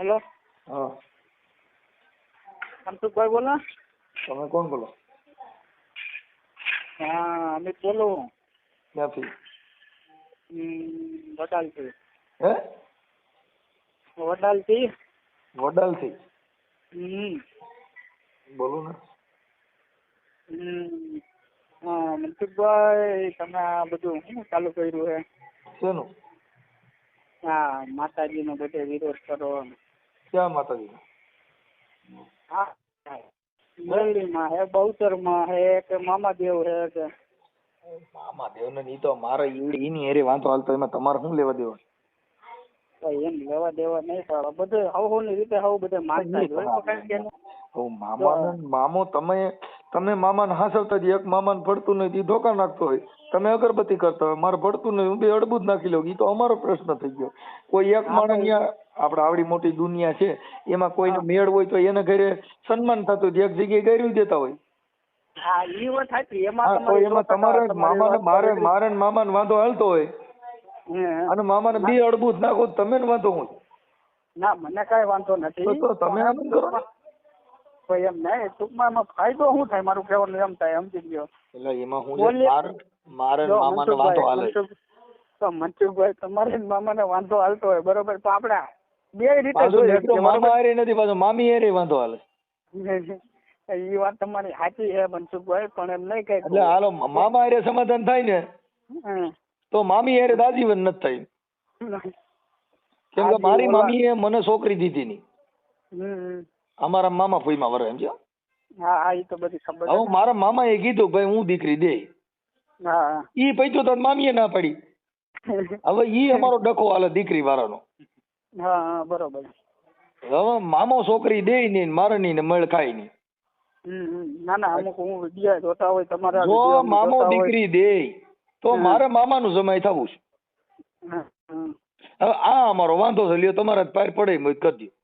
Hello હા. મનસુખભાઈ બોલો. તમે કોણ બોલો? હા અમિત બોલો. ક્યાંથી? વડાલથી. હે? વડાલથી? વડાલથી? હમ. બોલો ને. હમ. હા મનસુખભાઈ તમે આ બધું શું ચાલુ કર્યું છે શેનું? હા માતાજીનો બધે વિરોધ કરો. ક્યાં માતાજી? હા મુરલીમાં હે બહુચરમાં હે કે મામાદેવ હે કે? મામા દેવને ઈ તો મારે ઈની હેરી વાંધો હાલતો એમાં તમારે શું લેવા દેવા એમ લેવા દેવા નહીં પડે બધે હવ હવની રીતે હવ બધે માનતા જ હોય તો કાંઈ કે નહીં. હવે મામાને મામો તમે તમે મામાને હાસવતા જ એક મામાને ભળતું નહીં ઈ ધોકા નાખતો હોય. તમે અગરબત્તી કરતા હોય મારે ભળતું નહીં હું બે અડબુ જ નાખી લઉં ઈ તો અમારો પ્રશ્ન થઈ ગયો. કોઈ એક માણસ અહીંયા આપણે આવડી મોટી દુનિયા છે એમાં કોઈનો મેળ હોય તો એને ઘરે સન્માન થતું હોય. એક જગ્યાએ ગેરવી દેતા હોય. હા ઈ વાત સાચી. એમાં તો એમાં તમારે મામાને મારે. મારે ને મામાને વાંધો હાલતો હોય. અને મામાને બે અડબું નાખો તમે ને વાંધો હું ના મને કાંઈ વાંધો નથી. તો- તમે આમ કરો ને. કોઈ એમ નહીં ટૂંકમાં એમાં ફાયદો શું થાય? મારું કહેવાનું એમ થાય સમજી ગયો. એટલે એમાં હું મારે મામાને વાંધો હાલે. તો મનસુખભાઈ તમારે મામાને વાંધો હાલતો હોય બરોબર? તો આપણે. બે રીતે મામા હારે નથી પાછો મામી હારે વાંધો હાલે. ઈ વાત તમારી સાચી છે મનસુખભાઈ પણ એમ નહીં કઈ એટલે હાલો મામા હારે સમાધાન થાય ને તો મામી હારે દાજીવન નથી થાય. કેમ કે મારી મામીએ મને છોકરી દીધી ની અમારા મામા ફોઈમાં વરે સમજ્યો? હા હા ઈ તો બધી ખબર છે. હવે મારા એ કીધું ભાઈ હું દીકરી દે. હા. ઈ પૈતો તો મામીએ ના પડી. હવે ઈ અમારો ડખો હાલે દીકરી વાળાનો. હા હા બરોબર. હવે મામો છોકરી દે નહીં ને મારે નહીં ને મળ ખાય નહીં. ના ના અમુક હું વીડિયો જોતા હોય તમારા જો મામો દીકરી દે તો મારે મારે મામાનું જમાઈ થવું છે. હવે આ અમારો વાંધો છે લ્યો તમારા જ પાર પડે મત હોય તો કરી દ્યો.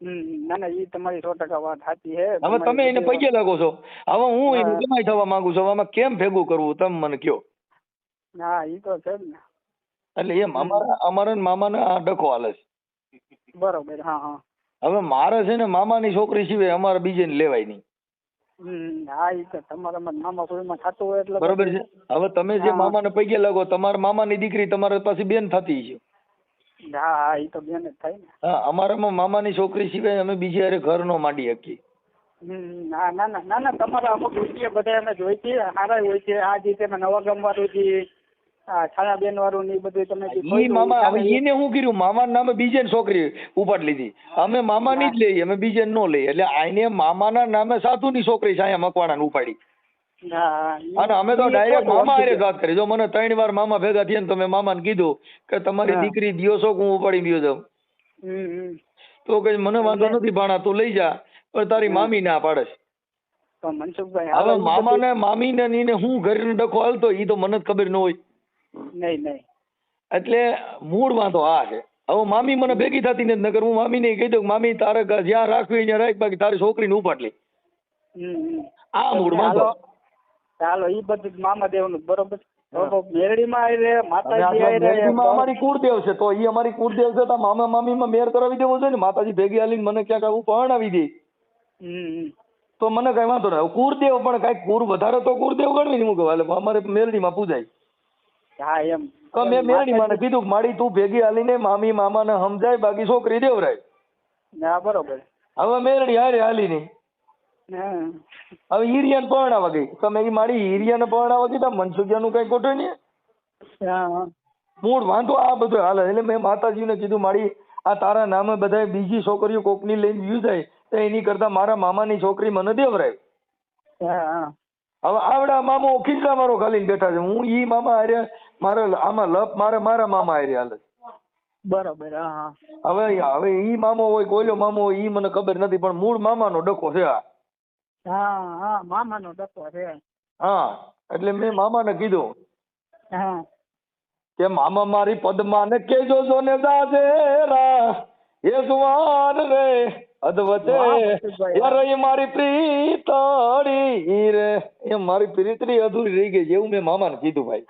હમ, ના ના એ તમારી સો ટકા વાત સાચી છે. હવે તમે એને પગે લાગો છો. હવે હું એને જમાય જમાઈ થવા માંગુ છું હવે આમાં કેમ ભેગું કરવું તમે મને કયો હા એ તો છે ને. એટલે એમ અમારા અમારા ને મામાને આ ડખો હાલે છે. બરોબર હા હા. હવે મારે છે ને મામાની છોકરી સિવાય અમારે બીજે લેવાય નહીં. હા એ તો તમારામાં મામા કોઈમાં થતું હોય એટલે બરોબર છે. હવે તમે જે. મામાને પૈકે લાગો તમારા મામાની દીકરી તમારા પાસે બેન થતી છે. હા હા એ તો બેન જ થાય ને. હા અમારામાં મામાની છોકરી સિવાય અમે બીજે હારે ઘર નો માંડી શકીએ. ના ના ના ના ના તમારા અમુક બધા અમે જોઈ છે સારા હોય છે આ જે નવા ગામ વાળું જે આ છાયાબેન વાળું ને બધું તમે ઈ મામા હવે ઈને શું કર્યું મામા નામે બીજે છોકરી ઉપાડ લીધી. અમે મામા ની જ લઈએ અમે બીજે નો લઈએ. એટલે આઈને મામાના નામે સાધુ ની છોકરી છે અહીંયા મકવાણા ઉપાડી. અને અમે તો ડાયરેક્ટ મામા હારે વાત કરી. જો મને ત્રણ વાર મામા ભેગા થયા ને તમે મામાને કીધું કે તમારી દીકરી દિયો છો હું ઉપાડી ગયો જાઉં. તો કે મને વાંધો નથી ભાણા તું લઈ જા. પણ તારી મામી ના પાડે છે. હવે મામા ને મામાને ને હું ઘરનો ડખો હાલતો ઈ તો મને જ ખબર ન હોય. નહીં નહીં. એટલે મૂળ વાંધો આ છે. હવે મામી મને ભેગી થતી નથી નગર હું મામીને કહી દઉં મામી તારે જ્યાં રાખવી ત્યાં રાખ બાકી તારી છોકરીને ઉપાડ લે હમ, હમ. આ મૂળ વાંધો. ચાલો ઈ બધું બરોબર? આવી આવી અમારી કુળદેવ છે તો ઈ અમારી કુળદેવ છે તો મામા માં મેર કરાવી દેવો છે ને? માતાજી ભેગી હાલીને મને ક્યાંક આવું પરણાવી દે. તો મને કઈ વાંધો નહીં કુળદેવ પણ કઈ કુર વધારે તો કુળદેવ ગણવી નહીં હું કહું એટલે અમારે મેરડીમાં પૂજાય. હા એમ. તો મેં મેરડીમાં ને કીધું કે માડી તું ભેગી હાલીને મામી મામાને સમજાય બાકી છોકરી દેવરાય. ના બરોબર. હવે મેરડી હારે હાલી હવે હિરિયાને પરણાવા ગઈ. તમે એ મારી હિરિયાને પરણાવા ગઈ તો મનસુખિયાનું કઈ ખોટું નહીં. મૂળ વાંધો આ બધું હાલે. એટલે મેં માતાજીને કીધું મારી આ તારા નામે બધાય બીજી છોકરીઓ કોકની લઈને વ્યુ જાય તો એની કરતા મારા મામાની છોકરી મને દેવરાય. હવે આવડા મામો ખીચડા મારો ખાલીને બેઠા છે. હું ઈ મામા હારે મારે આમાં લપ મારે મારા મામા હારે હાલે બરાબર હા હવે હવે ઈ મામો હોય કોઈલો મામો હોય ઈ મને ખબર નથી પણ મૂળ મામાનો ડખો છે આ. હા હા મામાનો ડકો છે. હા એટલે મેં મામાને કીધું. હા. કે મામા મારી પદ્માને કેજો જો ને દાજેરા એ જુવાન રે. અદવતે. યાર એ મારી પ્રીતડી રે. એ મારી પ્રીતડી અધૂરી રહી ગઈ એવું મેં મામાને કીધું ભાઈ.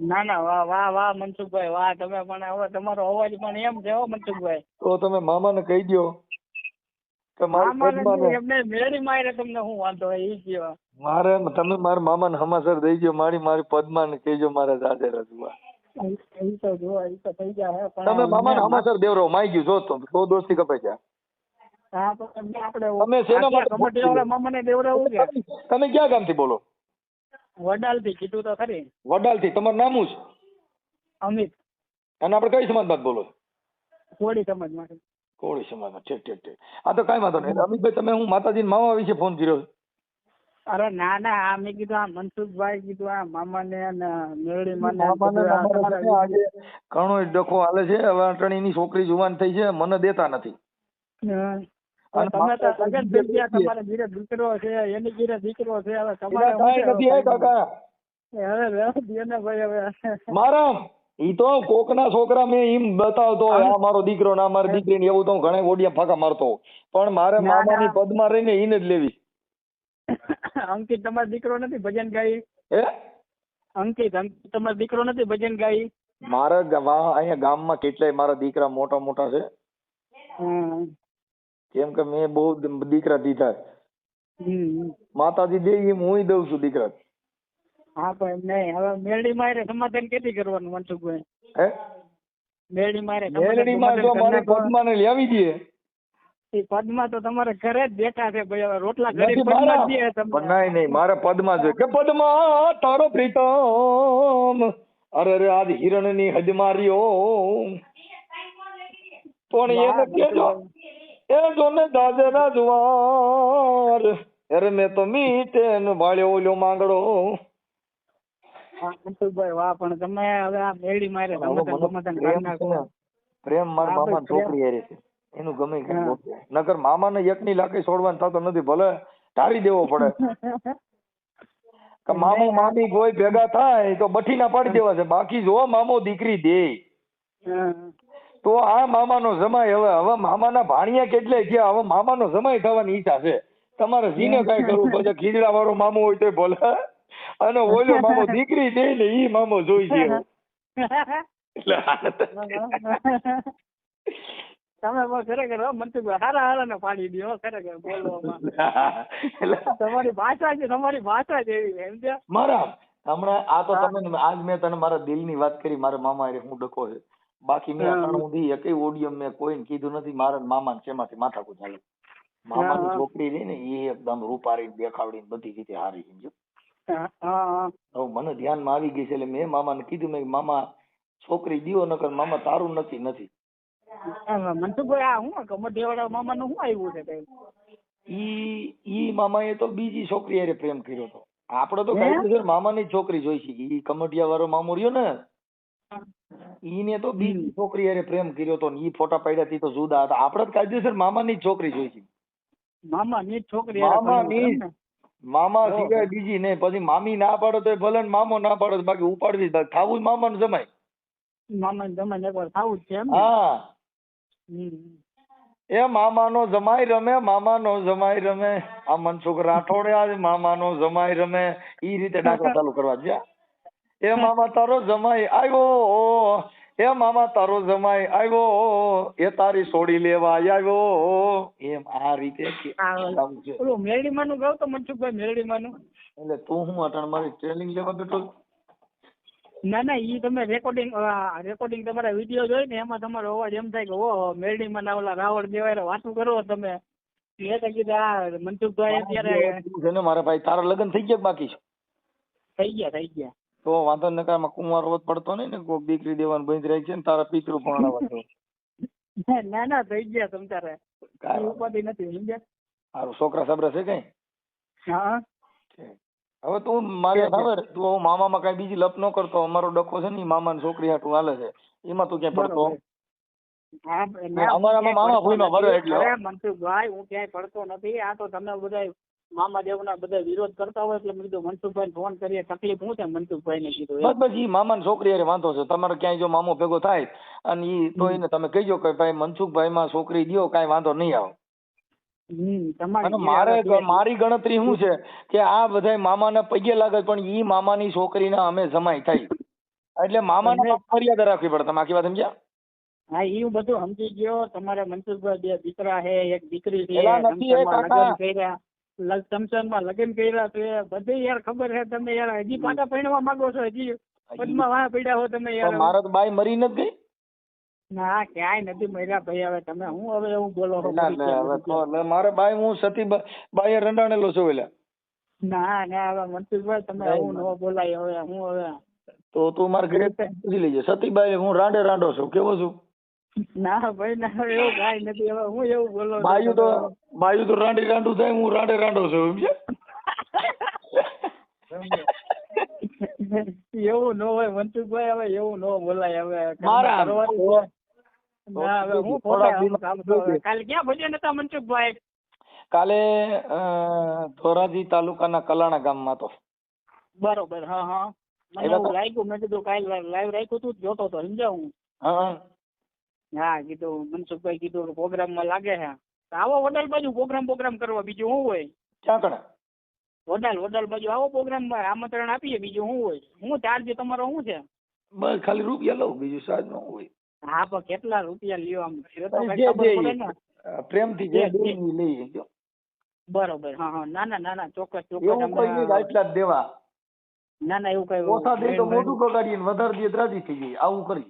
ના ના વાહ વાહ વાહ મનસુખભાઈ વાહ તમે પણ હવે તમારો અવાજ પણ એમ છે હો મનસુખભાઈ. તો તમે મામાને કહી દો કે મારી એમને મેળી મારે તમને હું વાંધો એ ઈ કયો મારે તમે મારા મામાને હમાસર દઈ દો મારી મારી પદ્માને કહેજો મારે દાદે રજવા. તમે મામાને ને હમાસર દેવરો માઈ ગયું જો તો દોસ્તી કપાઈ આપણે તમે ક્યાં ગામથી બોલો? વડાલથી કીધું તો ખરી. વડાલથી તમારું નામું છે? અમિત. અને આપણે કઈ સમાજમાં બોલો? કોળી સમાજમાંથી કોળી સમાજમાં ઠીક ઠીક ઠીક આ તો કઈ વાંધો નહીં. અમિતભાઈ તમે હું માતાજી મામા વિશે ફોન કર્યો અરે ના ના આ મેં કીધું આ મનસુખભાઈ કીધું આ મામાને અને ને મામાને કીધું આ અમારે છે ને તમારા આજે ઘણો ડખો હાલે છે. હવે અટણીની છોકરી જુવાન થઈ છે. મને દેતા નથી. તમે તો માતા થઈ ગયા તમારા ઘીરે દીકરો છે એની ઘીરે દીકરો છે હવે તમારે એના કાંઈ શું નથી હે કાકા. હવે રહેવા દ્યો ને ભાઈ હવે. મારા ઈ તો કોકના છોકરા મેં એમ બતાવતો આ મારો દીકરો ના મારી દીકરી ને એવું તો હું ઘણા ઓડિયા ફાકા મારતો પણ મારે ના, મામાની. પદમાં રહીને ઈને જ લેવી. અંકિત તમારો દીકરો નથી ભજન ગાઈ? હે? અંકિત અંકિત તમારો દીકરો નથી ભજન ગાઈ? મારા અહીંયા ગામમાં કેટલાય મારા દીકરા મોટા મોટા છે. કેમ કે મેં બહુ દીકરા દીધા. માતાજી દે એમ હું દઉં છું દીકરા. હા પણ નહીં હવે મેળી મારે સમાધાન કેથી કરવાનું મનસુખભાઈ? હે? મેળી મારે મેળી માં જો મારે મારી ને લેવી દઈએ એ પદમાં તો તમારે ઘરે જ બેઠા છે ભાઈ હવે રોટલા ઘરે નથી પદમાં દે તમને. નહીં નહીં મારે પદ્મા જોઈએ કે પદ્મા તારો પ્રીતમ. અરે રે આજ હિરણની હદ ઓમ પણ એને કેજો. એ જો ને દાદરા જુવાર. અરે મેં તો મીઠે ભાળ્યો ઓલ્યો માંગડો. વાહ પણ તમે હવે આ મારે પ્રેમ મારા મામા છોકરી હારે છે. એનું ગમે મામાને એકની લાકડી છોડવાનું થતો નથી. ભલે ટાળી દેવો પડે. કે મામો મામી કોઈ ભેગા થાય તો બઠીના પાડી દેવા છે. બાકી જો મામો દીકરી દે. તો આ મામાનો સમય હવે હવે મામાના ભાણિયા કેટલે ગયા? હવે મામાનો સમય થવાની ઈચ્છા છે. તમારે જીને કાંઈ કરવું પછી ખીજડા વાળો મામો હોય તો ભલે અને ઓલો મામો દીકરી દે ને ઈ મામો જોઈ છે તમે ખરેખર હો હારા હારા ને પાડી દો ખરેખર બોલવામાં. એટલે તમારી ભાષા છે તમારી ભાષા છે એવી છે? મારા હમણાં આ તો તમે આજ મેં તને મારા દિલની વાત કરી મારા મામા હું ડકો છે. બાકી મેં. અત્યાર સુધી એકેય ઓડિયમ મેં કોઈને કીધું નથી મારા મામા શેમાંથી માથાકૂટ ચાલે મામાની. છોકરી રહી ને એ એકદમ રૂપારી દેખાવડી બધી રીતે હારી સમજો હવે મને ધ્યાનમાં આવી ગઈ છે એટલે મેં મામાને કીધું મેં મામા છોકરી દીવો નકર મામા તારું નથી. નથી. મનસુખભાઈ આ હું કમરદેવાળા મામાનું શું આવ્યું છે ઈ ઈ મામાએ તો બીજી છોકરી હારે પ્રેમ કર્યો હતો આપડે તો મામા કાયદેસર મામાની છોકરી જોઈ છે. ઈ કમટિયા વાળો મામો રહ્યો ને ઈને તો બીજી. છોકરી હારે પ્રેમ કર્યો તો ઈ ફોટા પાડ્યા તી તો જુદા હતા. આપણે તો કાયદેસર મામાની જ છોકરી જોઈ છે. મામા ની જ છોકરી મામાની ને? મામા. સિવાય બીજી નહીં. પછી મામી ના પાડો તો ભલે મામો ના પાડો તો બાકી ઉપાડવી જ થાવું જ મામાને જમાય. મામા ને જમાઈને એકવાર થાવું જ છે એમ હા. એ મામાનો જમાઈ રમે મામાનો જમાઈ રમે. આ મનસુખ રાઠોડે આજ મામાનો જમાઈ રમે. ઈ રીતે ડાકરા ચાલુ કરવા છે એ મામા તારો જમાઈ આવ્યો. એ મામા તારો જમાઈ આવ્યો. એ તારી સોડી લેવા આવ્યો. એમ આ રીતે ઓલું મેરડીમાં ગાવ તો મનસુખભાઈ મેરડીમાં નું એટલે તું હું અટણ મારી ટ્રેનિંગ લેવા બેઠો ના ના ઈ તમે રેકોર્ડિંગ રેકોર્ડિંગ તમારા વીડિયો જોઈ ને એમાં તમારો અવાજ એમ થાય કે ઓ મેરડીમાં ના ઓલા રાવળ દેવાય વાતું કરો તમે. એ તો કીધું મનસુખભાઈ અત્યારે મારા ભાઈ તારા લગ્ન થઈ ગયા બાકી થઈ ગયા થઈ ગયા. તો વાંધો ન કારમાં કુંવાર રોજ પડતો નહીં ને કોઈ દીકરી દેવાનું બંધ રહી છે ને તારા પિતૃ પણ ના ના થઈ ગયા તમ તારે. કાંઈ ઉપાધિ નથી સમજ્યા? છોકરા સબરા છે કઈ? હા. હવે તું મારે. ખબર તું મામા મામામાં કઈ બીજી લપ ન કરતો અમારો ડખો છે ને મામા મામાની છોકરી હાટું હાલે છે. એમાં તું ક્યાંય પડતો. હા, ના, હું અમારામાં મામા ભૂઈમાં ભરે એટલે હો. મનસુખભાઈ હું ક્યાંય પડતો નથી. આ તો તમે બધા મામા દેવના બધા વિરોધ કરતા હોય એટલે મેં કીધું મનસુખભાઈ ફોન કરીએ તકલીફ શું છે મનસુખભાઈ ને કીધું બસ બસ ઈ મામાની છોકરી અરે વાંધો છે. તમારે ક્યાંય જો મામો ભેગો થાય અને ઈ તો એને તમે કહીજો કે ભાઈ મનસુખભાઈ માં છોકરી દો કાંઈ વાંધો નહીં આવે. મારે મારી ગણતરી શું છે કે આ બધાય મામાના પગે લાગે પણ ઈ મામાની છોકરીના અમે જમાઈ થઈ એટલે મામાને ને ફરિયાદ રાખવી પડે તમે આખી વાત સમજ્યા? હા એ બધું સમજી ગયો. તમારે મનસુખભાઈ બે દીકરા છે એક દીકરી છે સમસનમાં. લગ્ન કર્યા તો એ બધે યાર ખબર છે તમે યાર હજી પાછા પરણવા માંગો છો હજી પદમાં વાહ પડ્યા હો તમે યાર. મારા તો બાઈ મરી નથી ગઈ? ના ક્યાંય નથી મર્યા ભાઈ હવે તમે હું હવે એવું બોલો છો મારે બાઈ હું સતી બાઈ બાઈએ રંડાણેલો છું એટલે ના ના હવે મનસુખભાઈ તમે આવું ન બોલાય હવે હું હવે તો તું મારા ઘરે પૂછી લેજે સતીબાઈ હું રાંડે રાંડો છું કેવો છું? ના ભાઈ ના એવું કાઈ નથી. હવે હું એવું બોલો છો તો તમે. તો રાંડી રાંડું થાય હું રાંડે રાંડો છું એવું ન હોય મનસુખભાઈ હવે એવું ન બોલાય હવે મારા ના હવે હું તો કાલે ક્યાં ભજન હતા મનસુખભાઈ? કાલે ધોરાજી તાલુકાના કલાણા ગામમાં તો. બરોબર હા હા. મને તો- લાગ્યું મેં કીધું કાલે લાઈવ રાખ્યું હતું જોતો તો સમજાવ? હું. હા હા કીધું મનસુખભાઈ કીધું પ્રોગ્રામમાં લાગે છે. તો આવો વડાલ બાજુ પ્રોગ્રામ પ્રોગ્રામ કરવા બીજું શું હોય? ક્યાં કણે વડાલ વડાલ બાજુ આવો પ્રોગ્રામ આમંત્રણ આપીએ બીજું શું હોય? શું ચાર્જ તમારો શું છે? બસ ખાલી રૂપિયા લઉં બીજું સાજ નો હોય. હા પણ કેટલા રૂપિયા લ્યો આમ? પ્રેમથી જે લઈએ જો. બરોબર હા હા ના ના ના ના ચોક્કસ ચોક્કસ એવું કોઈ આટલા જ દેવા. ના ના એવું કઈ ઓછા દે તો મોટું કગાડીએ વધારે દે રાજી થઈ જાય આવું કરી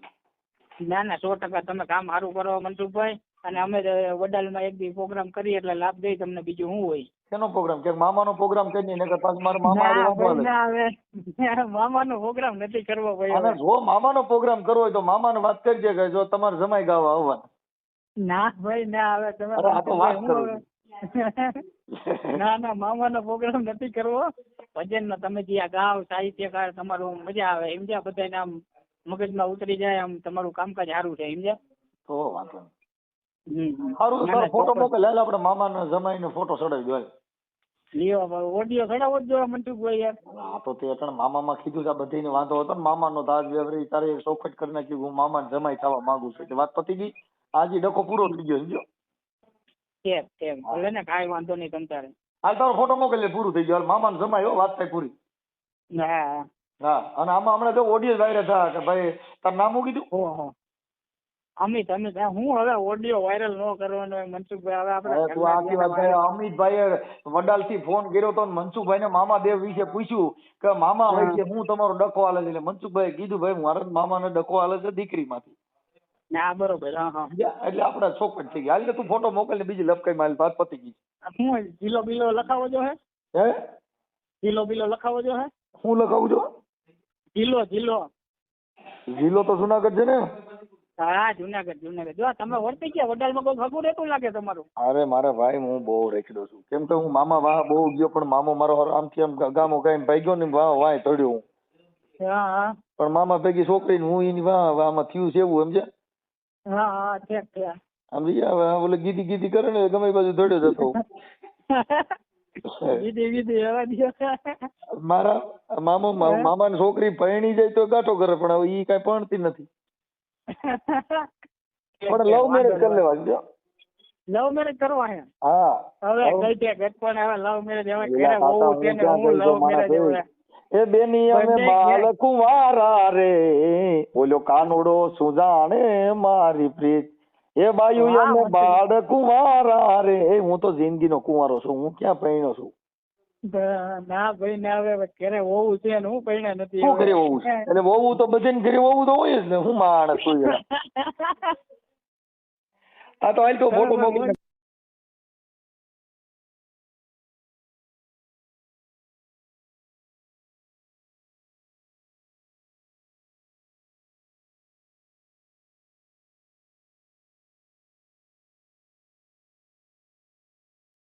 ના ના સો ટકા તમે કામ સારું કરો મનસુખભાઈ અને અમે વડાલમાં એક બી પ્રોગ્રામ કરીએ એટલે લાભ દઈ તમને બીજું શું હોય. શેનો પ્રોગ્રામ? કે મામાનો પ્રોગ્રામ કરી નકર પાછું મારા મામા ના મામાનો પ્રોગ્રામ નથી કરવો ભાઈ અને. જો મામાનો પ્રોગ્રામ કરવો હોય તો મામાને વાત કરજે કે જો તમારે જમાઈ ગાવા આવવા ના ભાઈ ના આવે તમે આ તો વાત કરો ના ના મામાનો પ્રોગ્રામ નથી કરવો. ભજન નો તમે જે આ ગાવ સાહિત્યકાર તમારું મજા આવે એમ જ્યાં બધાને આમ મગજમાં ઉતરી જાય આમ તમારું કામકાજ સારું છે સમજ્યા? તો વાંધો નહીં. સારું ના, ફોટો. મોકલ. હાલ આપણે મામાને જમાઈને ફોટો ચડાવી દો લ્યો ઓડિયો ચડાવો જ જોઈએ મનસુખભાઈ યાર. હા તો તે અટણ મામામાં કીધું આ બધીને વાંધો હતો ને. મામાનો તો આજ વ્યવહાર તારે એક ચોખટ કરી નાખી હું મામાને જમાઈ થવા માંગુ છું. એટલે વાત પતી ગઈ. આજે ડખો પૂરો થઈ ગયો સમજો કેમ કેમ ભલે ને કાંઈ વાંધો નહીં તમ તારે. હાલ તારો ફોટો મોકલી પૂરું થઈ ગયો. હાલ મામાને જમાઈ હો વાત થાય પૂરી. હા. હા અને આમાં હમણાં જો ઓડિયો વાયરલ થયા કે ભાઈ તારું નામ શું કીધું? ઓહો અમિત અમિત હું હવે ઓડિયો વાયરલ ન કરવાનો હોય મનસુખભાઈ હવે આપણે તું આખી વાત કહે અમિતભાઈએ વડાલથી ફોન કર્યો તો ને મનસુખભાઈને મામાદેવ વિશે પૂછ્યું કે મામા હોય છે હું તમારો ડખો હાલે છે? એટલે મનસુખભાઈએ કીધું ભાઈ મારા મામાને ડખો હાલે છે દીકરીમાંથી. ના બરોબર હા હા. એટલે આપડા ચોખટ થઈ ગયા. કે તું ફોટો મોકલને બીજી લપકાઈ મારી વાત પતી ગઈ. હું કિલો બિલો લખાવો જો હે. હે? કિલો બિલો લખાવો જો હે. હું લખાવું છું? જીલો જિલ્લો જિલ્લો તો જુનાગઢ છે ને? હા જુનાગઢ જુનાગઢ. જો તમે વર્તી ગયા વડાલમાં કોઈ ભગું રહેતું લાગે તમારું? અરે મારા ભાઈ હું બહુ રેખડો છું. કેમ કે હું મામા વાહ બહુ ગયો પણ મામો મારો આમ આમ ગામો ગાઈને ગયો ને વાહ વાહ તળ્યો હું. પણ મામા ભેગી છોકરી ને હું એની વાહ આમાં થયું છે એવું સમજે હા હા ઠીક ઠીક. સમજી ગયા હવે ઓલે ગીધી ગીધી કરે ને ગમે બાજુ દોડ્યો જતો. મારા મામો મા- હે? મામાની છોકરી પરણી જાય તો ગાંઠો કરે પણ હવે ઈ કઈ પરણતી નથી. પણ લવ મેરેજ કરી લેવા જો. લવ મેરેજ કરવા હે? હા. હવે કઈ છે ગટપણ હવે લવ મેરેજ હવે એલા ઘરે કાકા, હું લવ મેરેજ હવે? એ બેની અમે બંને બાલ ગયા. રે. ઓલો કાનોડો સુજાણે મારી પ્રીત એ બાયુ મસ્ત. બાળ કુંવારા રે હું તો જિંદગીનો કુંવારો છું. હું ક્યાં પૈણો છું? ના ભાઈ ના હવે ઘરે હોવું છે ને હું પૈણા નથી શું ઘરે હોવું છે? એટલે વહુ તો બધાને ઘરે વહુ તો હોય જ ને. હું માણસ છું આ તો હાલ તો ફોટો મોકલી